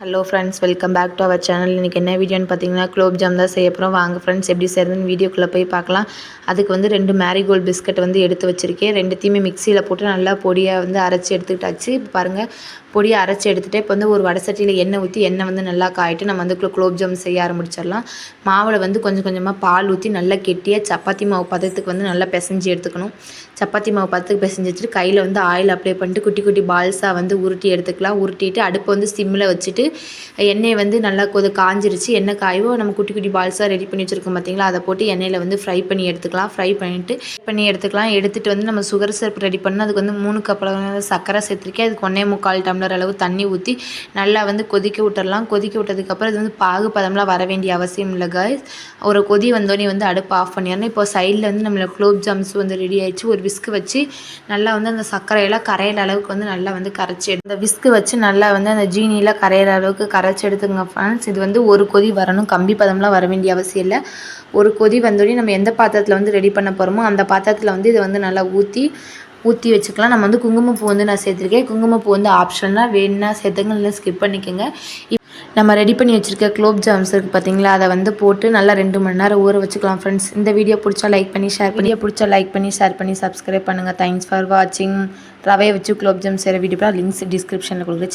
Hello friends welcome back to our channel இன்றைக்கி என்ன வீடியோன்னு பார்த்தீங்கன்னா குலோப் ஜாம் தான் செய்ய போகிறோம் வாங்க ஃப்ரெண்ட்ஸ் எப்படி செய்யறதுன்னு வீடியோக்குள்ளே போய் பார்க்கலாம். அதுக்கு வந்து ரெண்டு மேரிகோல்டு பிஸ்கட் வந்து எடுத்து வச்சுருக்கேன். ரெண்டுத்தையுமே மிக்சியில் போட்டு நல்லா பொடியாக வந்து அரைச்சி எடுத்துக்கிட்டாச்சு. இப்போ பாருங்கள் பொடியை அரைச்சி எடுத்துகிட்டு இப்போ வந்து ஒரு வடை சட்டியில் எண்ணெய் ஊற்றி எண்ணெய் வந்து நல்லா காயிட்டு நம்ம வந்து குலோப் ஜாம் செய்ய ஆரம்பிச்சிடலாம். மாவில் வந்து கொஞ்சம் கொஞ்சமாக பால் ஊற்றி நல்லா கெட்டியாக சப்பாத்தி மாவு பதத்துக்கு வந்து நல்லா பிசைஞ்சு எடுத்துக்கணும். சப்பாத்தி மாவு பதத்துக்கு பிசைஞ்சு வச்சுட்டு கையில் வந்து ஆயில் அப்ளை பண்ணிட்டு குட்டி குட்டி பால்ஸாக வந்து உருட்டி எடுத்துக்கலாம். உருட்டிட்டு அடுப்பு வந்து சிம்மில் வச்சுட்டு எண்ணெய் வந்து நல்லா கொது காஞ்சிருச்சு எண்ணெய் காயவோ நம்ம குட்டி குட்டி பால்ஸாக ரெடி பண்ணி வச்சுருக்கோம் பார்த்தீங்களா அதை போட்டு எண்ணெயில் வந்து ஃப்ரை பண்ணி எடுத்துக்கலாம். ஃப்ரை பண்ணிவிட்டு பண்ணி எடுத்துக்கலாம். எடுத்துகிட்டு வந்து நம்ம சுகர் சிரப் ரெடி பண்ணால் அதுக்கு வந்து மூணு கப் சர்க்கரை சேர்த்துருக்கேன். அதுக்கு ஒன்றே முக்கால் டம்ளர் அளவு தண்ணி ஊற்றி நல்லா வந்து கொதிக்க விட்டுறலாம். கொதிக்க விட்டதுக்கப்புறம் இது வந்து பாகு பதம்லாம் வர வேண்டிய அவசியம் இல்லை காய்ஸ் ஒரு கொதி வந்தோடனே வந்து அடுப்பு ஆஃப் பண்ணிடணும். இப்போ சைடில் வந்து நம்மளை குலோப் ஜாம்ஸ் வந்து ரெடி ஆயிடுச்சு. ஒரு விஸ்கு வச்சு நல்லா வந்து அந்த சர்க்கரையெல்லாம் கரையிற அளவுக்கு வந்து நல்லா வந்து கரைச்சி எடு- அந்த விஸ்கு வச்சு நல்லா வந்து அந்த ஜீனியெலாம் கரையிற அளவுக்கு கரைச்சி எடுத்துங்க ஃப்ரெண்ட்ஸ் இது வந்து ஒரு கொதி வரணும். கம்பி பதம்லாம் வர வேண்டிய அவசியம் இல்லை. ஒரு கொதி வந்தோடனே நம்ம எந்த பாத்திரத்தில் வந்து ரெடி பண்ண போகிறோமோ அந்த பாத்திரத்தில் வந்து இதை வந்து நல்லா ஊற்றி ஊற்றி வச்சுக்கலாம். நம்ம வந்து குங்குமப்பூ வந்து நான் சேர்த்துருக்கேன். குங்குமப்பூ வந்து ஆப்ஷனாக வேணும்னா சேர்த்துங்க இல்லை ஸ்கிப் பண்ணிக்கோங்க. நம்ம ரெடி பண்ணி வச்சுருக்க குலோப் ஜாம்ஸ் இருக்குது பார்த்தீங்களா அதை வந்து போட்டு நல்லா ரெண்டு மணி நேரம் ஊற வச்சுக்கலாம் ஃப்ரெண்ட்ஸ் இந்த வீடியோ பிடிச்சா லைக் பண்ணி ஷேர் பண்ணி பிடிச்சா லைக் பண்ணி ஷேர் பண்ணி சப்ஸ்கிரைப் பண்ணுங்கள் தேங்க்ஸ் ஃபார் வாட்சிங் ரவையை வச்சு குலோப் ஜாம் செய்கிற வீடியோ லிங்க்ஸ் டிஸ்கிரிப்ஷனில் கொடுக்குறேன்.